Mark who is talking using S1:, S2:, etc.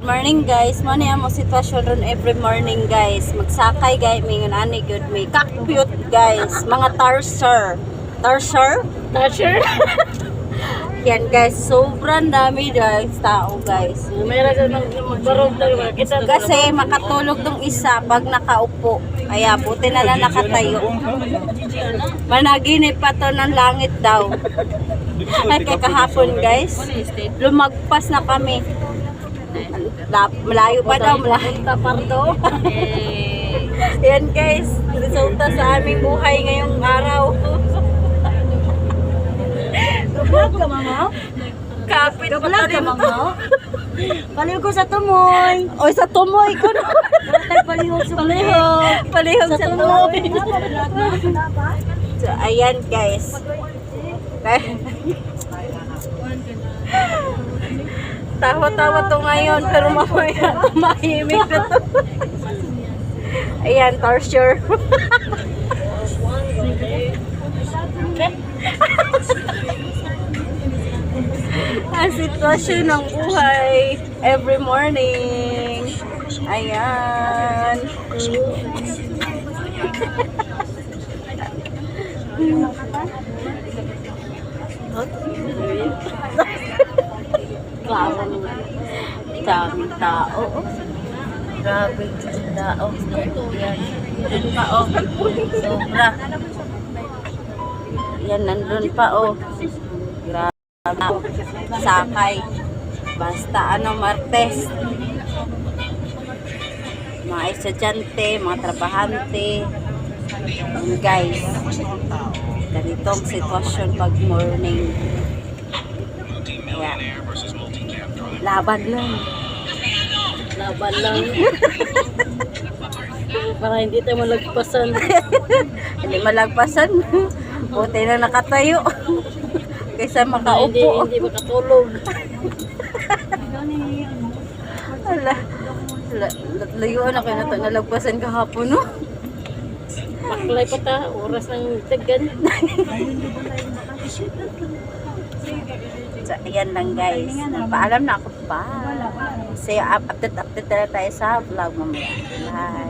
S1: Morning guys, mo niya mo sitwasyon ron every morning guys. Magsakay guys, may ani good may kakpute guys. Mga tarser. Tarser?
S2: Tasher?
S1: Yan guys, sobrang dami guys, tao guys.
S2: Mayroon ka nang magbarog na. Kita
S1: Kasi makatulog dong isa pag nakaupo. Kaya buti na lang nakatayo. Managinip pa to ng langit daw. Ay kay kahapon guys, lumagpas na kami. La- Malayo pa daw, malayo pa pardo. Yan guys, resulta sa aming buhay ngayong araw.
S3: Vlog ka, mama?
S1: Kapit pa
S3: ka,
S1: rin to.
S3: Paliw ko sa tumoy.
S1: Oy, sa tumoy ko na.
S3: Palihog sa palihog.
S1: Palihog sa tumoy. So, ayan guys. Tawa-tawa to ngayon, pero mamaya tumahimik na to. Ayan, torture. Ang sitwasyon ng buhay every morning. Ayan. Klaro naman. Daming tao. Grabe yung tao. Yan. Yan pa oh. Sobra. Yan nandun pa oh. Grabe. Sakay. Basta ano Martes. Mga estudyante, mga trabahante. Guys. Ganitong sitwasyon pag morning. Laban lang.
S2: Laban lang. Para hindi tayo malagpasan.
S1: Hindi malagpasan. Buti na nakatayo. Kaysa
S2: Hindi,
S1: makaupo.
S2: hindi makatulog.
S1: Ala, la- la- layuan na kayo na ito nalagpasan kahapon, no?
S2: Maklay pa ta. Oras ng tagan.
S1: So, ayan lang guys. Paalam na ako pa. Say, up- update, update na tayo sa vlog mamaya. Bye.